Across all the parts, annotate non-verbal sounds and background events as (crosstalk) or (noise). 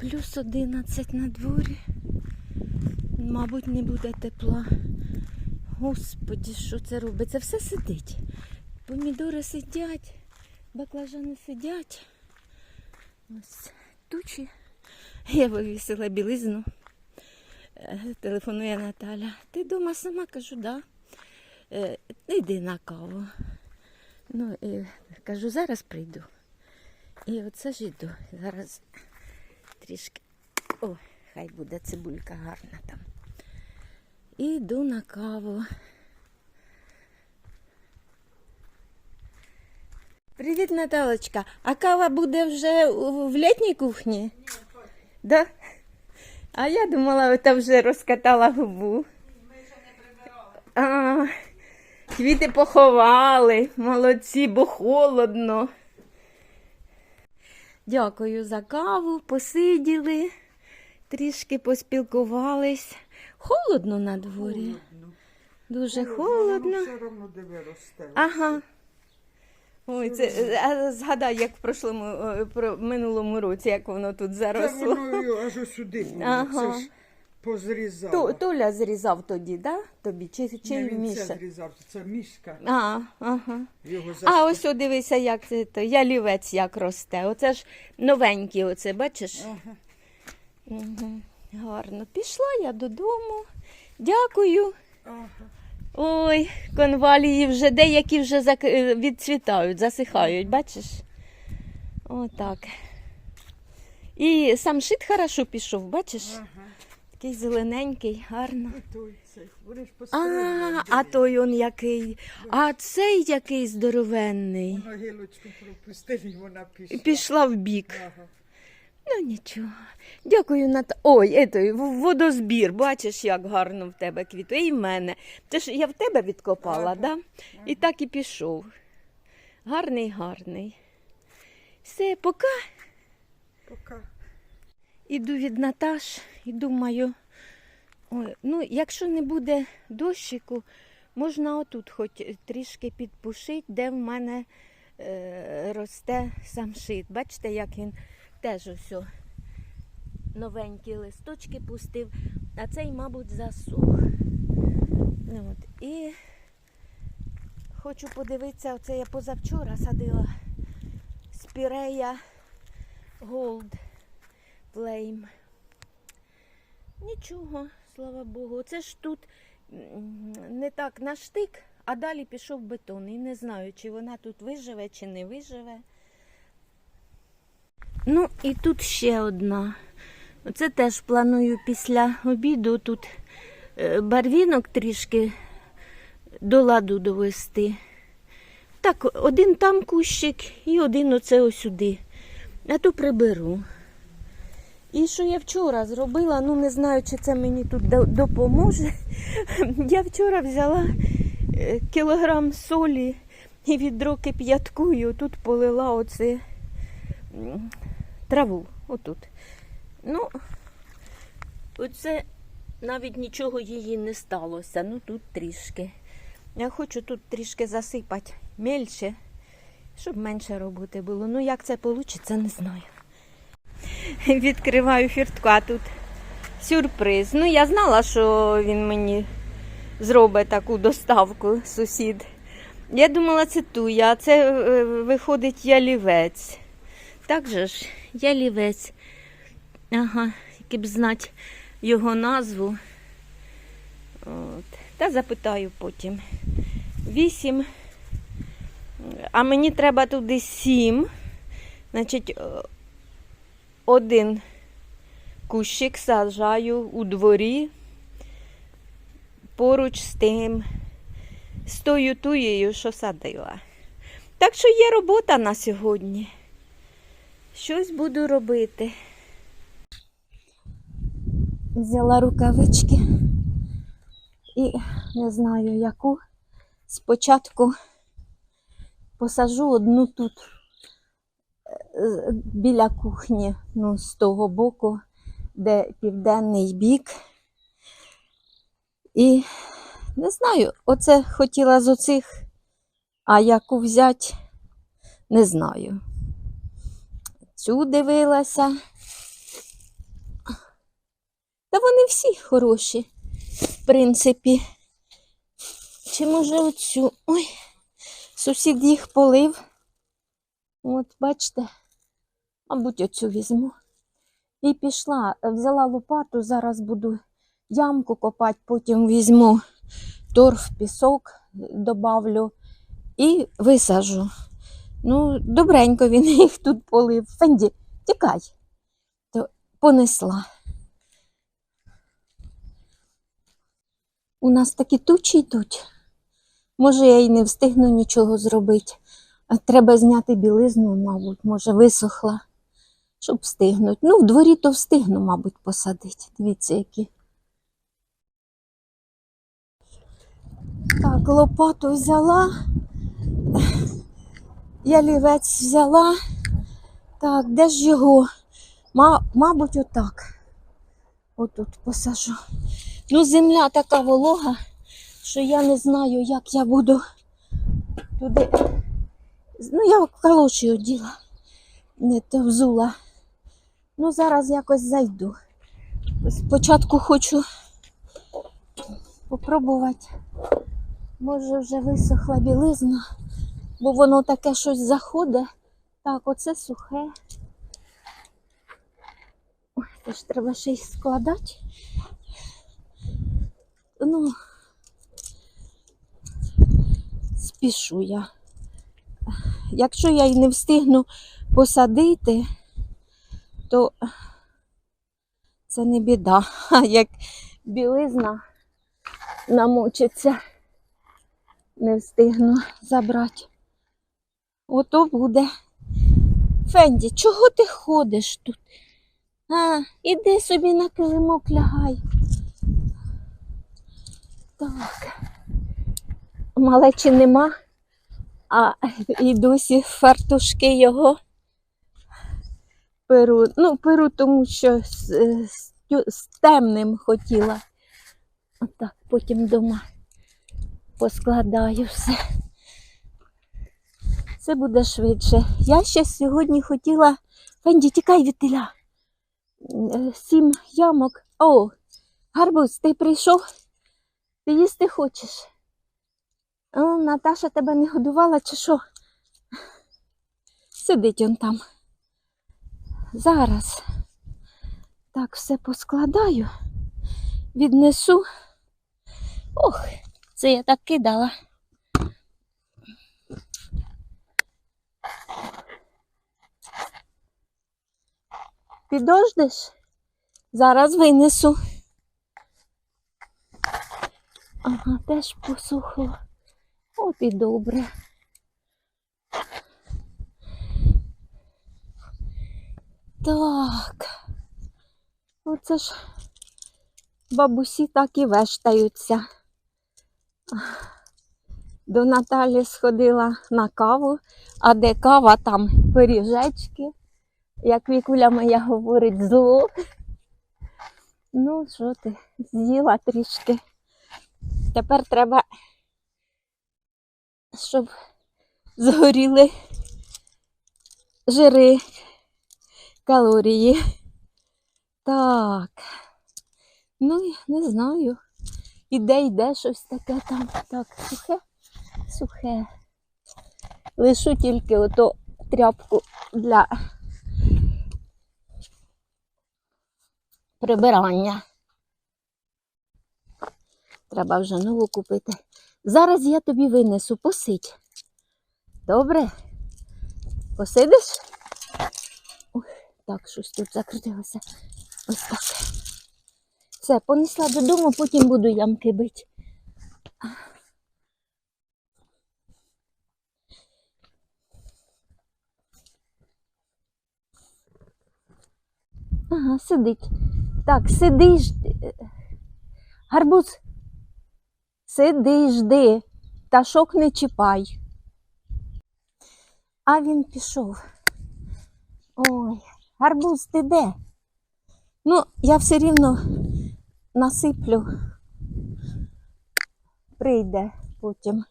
Плюс 11 на дворі. Мабуть, не буде тепла. Господі, що це робиться? Все сидить. Помідори сидять, баклажани сидять. Ось тучі. Я вивісила білизну. Е, Телефонує Наталя. Ти вдома сама кажу, да. Е, Йди на каву. Ну, і кажу, зараз прийду. І оце ж йду. Зараз трішки. О, хай буде цибулька гарна там. І йду на каву. Привіт, Наталочка. А кава буде вже в літній кухні? Ні, Да? А я думала, ти вже розкатала губу. А, квіти поховали. Молодці, бо холодно. Дякую за каву, посиділи, трішки поспілкувались. Холодно на дворі. Дуже холодно. Воно все одно де виросте. Ага. Ой, це а згадай, як в прошлому, е, про минулому році, як воно тут заросло. заросло. воно аж сюди. Ага. Це ж позрізало. То, Толя зрізав тоді, да? Тобі? Чи, чи Не, він Міша? це зрізав, це мішка. А, ага. Його А ось о, дивися, як це то, ялівець як росте. Оце ж новенький, оце, бачиш? Ага. Угу. Гарно. Пішла я додому. Дякую. Ага. Ой, конвалії вже деякі вже зак... е, відцвітають, засихають, бачиш? Отак. І сам шит хорошо пішов, бачиш? Ага. Такий зелененький, гарно. А, а той он який. А цей який здоровенний. Гілочку пропустили, і вона пішла. Пішла в бік. Ага. Ну нічого. Дякую, Ната. Ой, етой, водозбір. Бачиш, як гарно в тебе квітує. І в мене. Це ж я в тебе відкопала, Ага. да? І так і пішов. Гарний, гарний. Все, пока. Пока. Іду від Наташ і думаю, ой, ну, якщо не буде дощику, можна отут хоч трішки підпушити, де в мене е, росте самшит. Бачите, як він теж ось новенькі листочки пустив, а цей, мабуть, засох. Ну, От. І хочу подивитися, оце я позавчора садила спірея Gold Flame. Нічого, слава Богу. Це ж тут не так на штик, а далі пішов бетон. І не знаю, чи вона тут виживе, чи не виживе. Ну, і тут ще одна. Оце теж планую після обіду тут е, барвінок трішки до ладу довести. Так, один там кущик і один оце ось сюди. А то приберу. І що я вчора зробила, ну не знаю, чи це мені тут допоможе. (laughs) Я вчора взяла е, кілограм солі і відро кип'ятку, і отут полила оце траву. Отут. Ну, оце навіть нічого її не сталося. Ну тут трішки. Я хочу тут трішки засипати мельче, щоб менше роботи було. Ну, як це вийде, не знаю. (laughs) Відкриваю фіртку, а тут сюрприз. Ну, я знала, що він мені зробить таку доставку, сусід. Я думала, це туя, а це е, виходить ялівець. Так же ж, ялівець. Ага, які б знати його назву. От. Та запитаю потім. Вісім. А мені треба туди сім. Значить, один кущик саджаю у дворі поруч з тим, з тою туєю, що садила. Так що є робота на сьогодні. Щось буду робити. Взяла рукавички і не знаю яку. Спочатку посажу одну тут біля кухні, ну, з того боку, де південний бік. І не знаю, оце хотіла з оцих, а яку взяти, не знаю. Цю дивилася, Та вони всі хороші, в принципі. Чи може оцю? Ой, сусід їх полив. От, бачите, мабуть, оцю візьму. І пішла, взяла лопату, зараз буду ямку копати, потім візьму торф, пісок, добавлю і висажу. Ну, добренько він їх тут полив. Фенді, тікай. То понесла. У нас такі тучі йдуть. Може, я й не встигну нічого зробити. Треба зняти білизну, мабуть, може, висохла, щоб встигнути. Ну, в дворі то встигну, мабуть, посадити. Дивіться, які. Так, лопату взяла. Ялівець взяла. Так, де ж його? Мабуть, отак. Отут посажу. Ну, земля така волога, що я не знаю, як я буду туди. Ну, я калоші оділа, не то взула. Ну, зараз якось зайду. Спочатку хочу попробувати. Може, вже висохла білизна, бо воно таке щось заходить. Так, оце сухе. Ой, це ж треба ще й складати. Ну, спішу я. Якщо я й не встигну посадити, то це не біда. (laughs) А як білизна намочиться, не встигну забрати. Ото буде. Фенді, чого ти ходиш тут? А, іди собі на килимок лягай. Так. Малечі нема, а і досі фартушки його перу. Ну, перу, тому що з, з, з темним хотіла. Отак, потім дома поскладаю все. Це буде швидше. Я ще сьогодні хотіла. Фенді, тікай від теля. Е, Сім ямок. О, гарбуз, ти прийшов? Ти їсти хочеш? О, Наташа тебе не годувала чи що? Сидить он там. Зараз. Так, все поскладаю, віднесу. Ох, це я так кидала. Підождеш? Зараз винесу. Ага, теж посухло. От і добре. Так. Оце ж бабусі так і вештаються. До Наталі сходила на каву, а де кава, там пиріжечки. Як Вікуля моя говорить, зло. Ну, що ти, з'їла трішки. Тепер треба, щоб згоріли жири, калорії. Так. Ну, не знаю. Іде, йде щось таке там. Так, сухе, сухе. Лишу тільки ото тряпку для прибирання. Треба вже нову купити. Зараз я тобі винесу, посидь. Добре? Посидиш? Так, щось тут закрутилося. Ось так. Все, понесла додому, потім буду ямки бити. Ага, сидить. Так, сиди жди. Гарбуз. Сиди, жди. Ташок не чіпай. А він пішов. Ой, гарбуз, ти де? Ну, я все рівно насиплю. Прийде потім.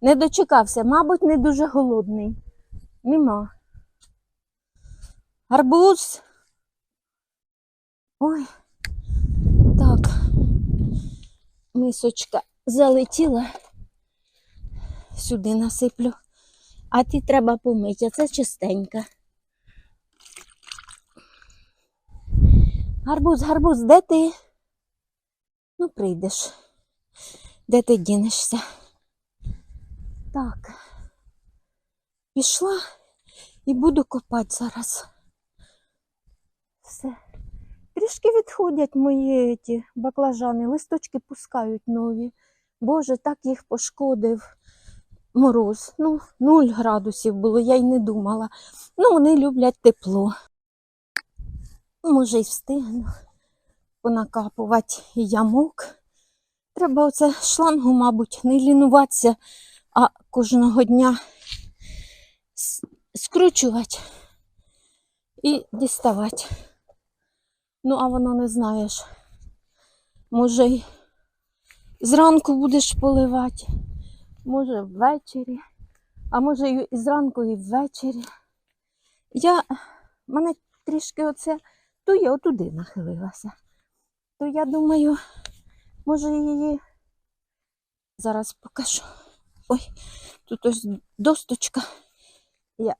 Не дочекався, мабуть, не дуже голодний. Нема. Гарбуз. Ой. так, мисочка залетіла. Сюди насиплю. А ті треба помити, а це чистенька. Гарбуз, гарбуз, де ти? Ну, прийдеш. Де ти дінешся? Так. Пішла і буду копати зараз. Все. Трішки відходять мої ті баклажани, листочки пускають нові. Боже, так їх пошкодив мороз. Ну, 0 градусів було, я й не думала. Ну, вони люблять тепло. Може, й встигну понакапувати ямок. Треба оце шлангу, мабуть, не лінуватися, а кожного дня скручувати і діставати. Ну, а воно не знаєш. Може, й зранку будеш поливати, може ввечері, а може і зранку, і ввечері. Я мене трішки оце, то я отуди нахилилася. То я думаю, може її зараз покажу. Ой, тут ось досточка. Я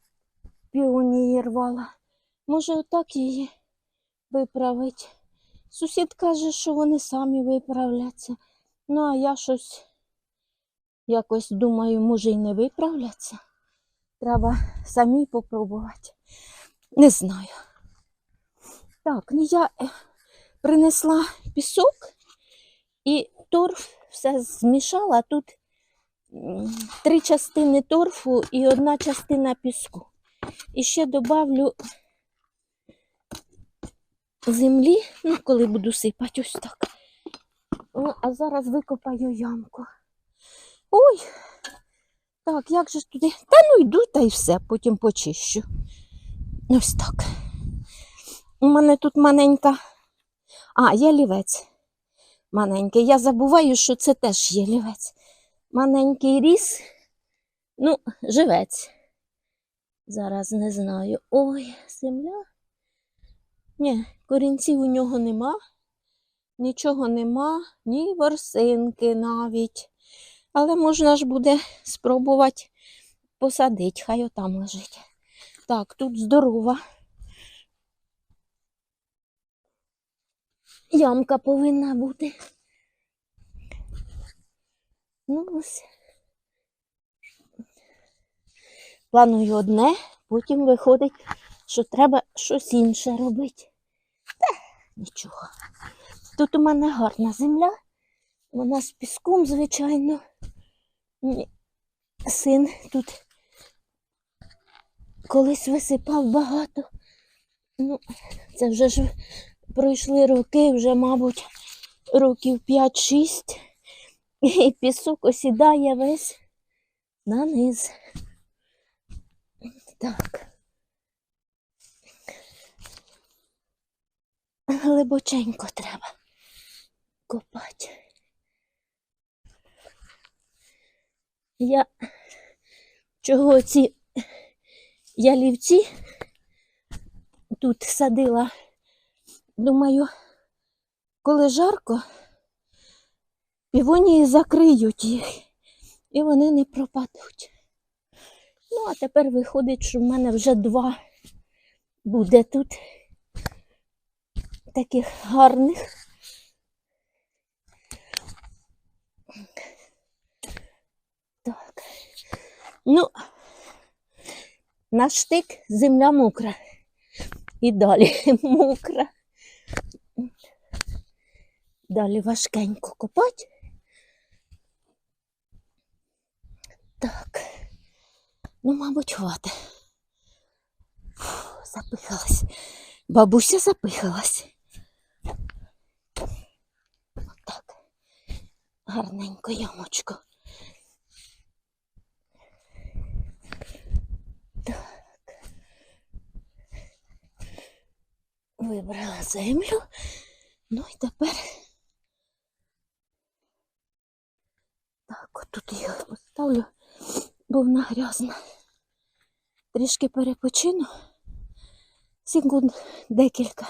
піонії рвала. Може, отак її виправити. Сусід каже, що вони самі виправляться. Ну, а я щось якось думаю, може й не виправляться. Треба самі попробувати. Не знаю. Так, ну я е, принесла пісок і торф все змішала. Тут три частини торфу і одна частина піску. І ще добавлю землі, ну, коли буду сипати ось так. Ну, а зараз викопаю ямку. Ой, так, як же ж туди? Та ну йду, та й все, потім почищу. Ось так. У мене тут маленька. А, ялівець. Маленький. Я забуваю, що це теж ялівець. Маленький ріс. Ну, живець. Зараз не знаю. Ой, земля. Ні, корінців у нього нема. Нічого нема, ні ворсинки навіть. Але можна ж буде спробувати посадити, хай отам лежить. Так, тут здорова. Ямка повинна бути. Ну ось. Планую одне, потім виходить, що треба щось інше робити. Та нічого. Тут у мене гарна земля. Вона з піском, звичайно. Син тут колись висипав багато. Ну, це вже ж пройшли роки, вже, мабуть, років 5-6. І пісок осідає весь на низ. Так. Глибоченько треба копати. Я чого ці ялівці тут садила. Думаю, коли жарко, півонії закриють їх, і вони не пропадуть. Ну, а тепер виходить, що в мене вже два буде тут таких гарних. Так. Ну, на штик земля мокра. І далі (laughs) мокра. Далі важкенько копати. Так. Ну, мабуть, хватить. Запихалась. Бабуся запихалась. Отак. Гарненько ямочку. Так. Вибрала землю. Ну і тепер. Отут я поставлю, бо вона грязна. Трішки перепочину. Секунд декілька.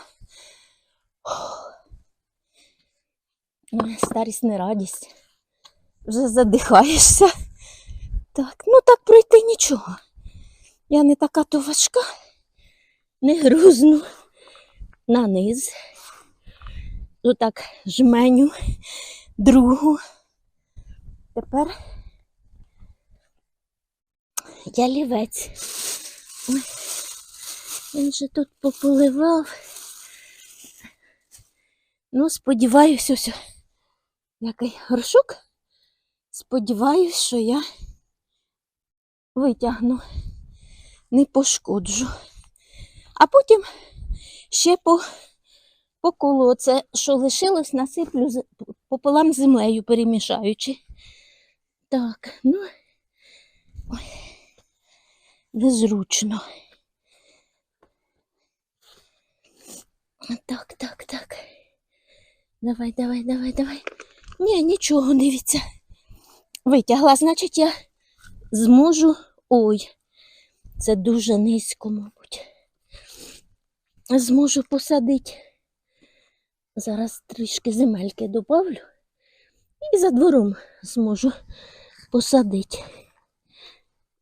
Старість не радість. Вже задихаєшся. Так, ну так пройти нічого. Я не така то важка, не грузну на низ. Отак жменю другу. Тепер ялівець. Ой, він же тут пополивав. Ну, сподіваюсь, ось який горшок. Сподіваюсь, що я витягну, не пошкоджу. А потім ще по, по колу оце, що лишилось, насиплю пополам землею перемішаючи. Так, ну, ой, незручно. Так, так, так. Давай, давай, давай, давай. Ні, нічого, дивіться. Витягла, значить, я зможу. Ой, це дуже низько, мабуть. Зможу посадити. Зараз трішки земельки добавлю і за двором зможу посадити.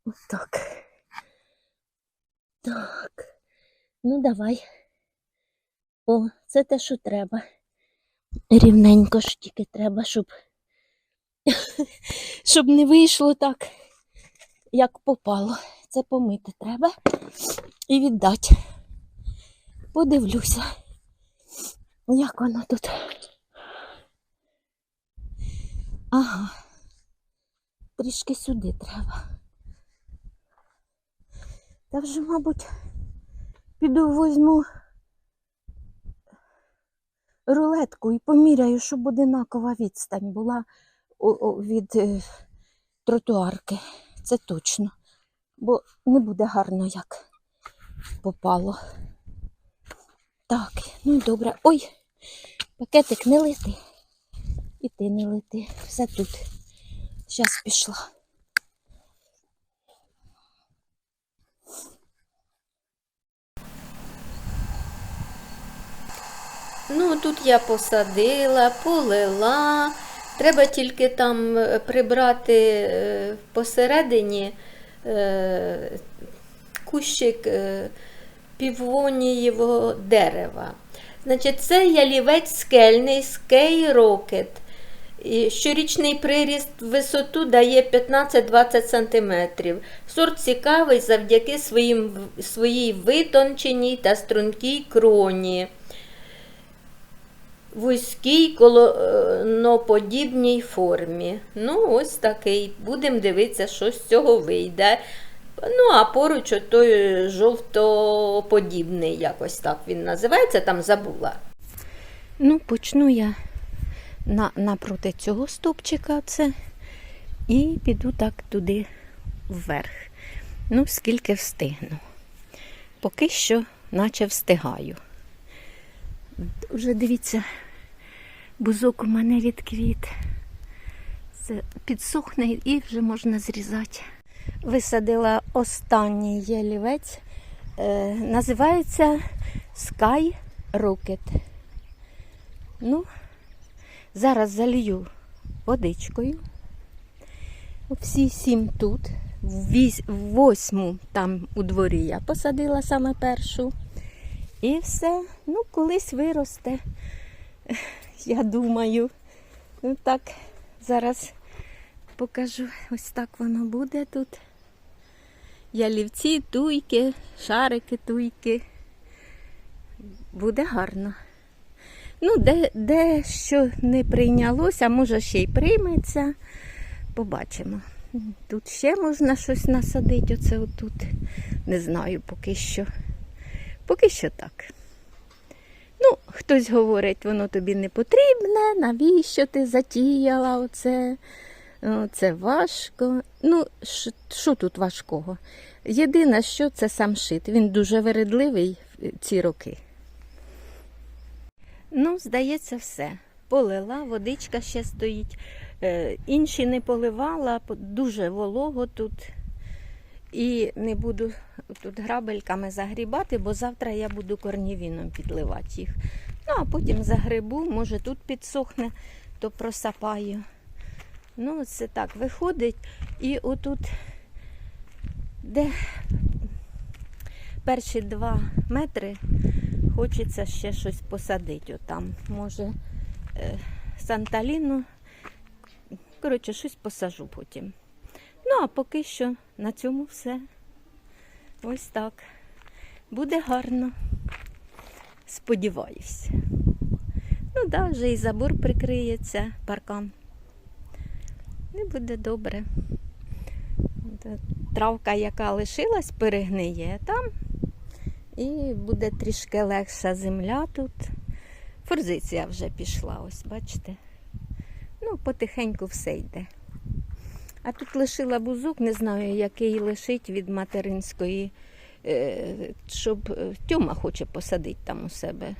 Отак. Так. Ну, давай. О, це те, що треба. Рівненько ж тільки треба, щоб, (laughs) щоб не вийшло так, як попало. Це помити треба і віддати. Подивлюся, як воно тут. Ага. Трішки сюди треба. Та вже, мабуть, піду возьму рулетку і поміряю, щоб одинакова відстань була від е, тротуарки. Це точно. Бо не буде гарно, як попало. Так, ну добре. Ой, пакетик не лети. І ти не лети. Все тут. Зараз пішла. Ну, тут я посадила, полила. Треба тільки там е, прибрати е, посередині е, кущик півонієвого дерева. Значить, це ялівець скельний Скей Рокет. Щорічний приріст в висоту дає 15-20 см. Сорт цікавий завдяки своїм, своїй витонченій та стрункій кроні вузькій колоноподібній формі. Ну, ось такий. Будемо дивитися, що з цього вийде. Ну, а поруч той жовтоподібний, якось так він називається, там забула. Ну, почну я на, напроти цього стовпчика це і піду так туди вверх. Ну, скільки встигну. Поки що, наче встигаю. Вже дивіться, бузок у мене відквіт. Це підсохне і вже можна зрізати. Висадила останній ялівець. Е, називається Sky Rocket. Ну, зараз залью водичкою. Всі сім тут. Вісь, восьму там у дворі я посадила саме першу. І все, ну, колись виросте. Я думаю. Ну так, зараз покажу. Ось так воно буде тут. Ялівці, туйки, шарики, туйки. Буде гарно. Ну, де, де що не прийнялося, може ще й прийметься. Побачимо. Тут ще можна щось насадити, оце отут. Не знаю поки що. Поки що так. Ну, хтось говорить, воно тобі не потрібне, навіщо ти затіяла оце? Це важко. Ну, що тут важкого? Єдине, що це сам шит. Він дуже вередливий ці роки. Ну, здається, все. Полила, водичка ще стоїть. Е, інші не поливала, дуже волого тут. І не буду тут грабельками загрібати, бо завтра я буду корнівіном підливати їх. Ну, а потім загребу, може тут підсохне, то просапаю. Ну, це так виходить. І отут, де перші два метри, хочеться ще щось посадити. Отам. Може, е, санталіну. Коротше, щось посажу потім. Ну, а поки що на цьому все. Ось так. Буде гарно. Сподіваюсь. Ну, да, вже і забор прикриється паркан. І буде добре. Травка, яка лишилась, перегниє там. І буде трішки легша земля тут. Форзиція вже пішла, ось бачите. Ну, потихеньку все йде. А тут лишила бузок, не знаю, який лишить від материнської, е, щоб е, Тьома хоче посадити там у себе.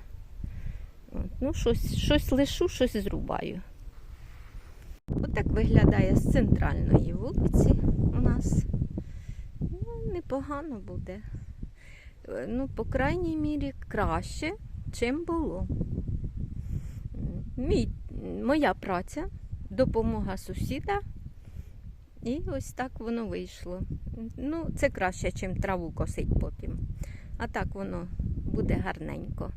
От, ну, щось, щось лишу, щось зрубаю. Отак виглядає з центральної вулиці у нас. Ну, непогано буде. Е, Ну, по крайній мірі, краще, чим було. Мій, моя праця, допомога сусіда. І ось так воно вийшло. Ну, це краще, ніж траву косить потім. А так воно буде гарненько.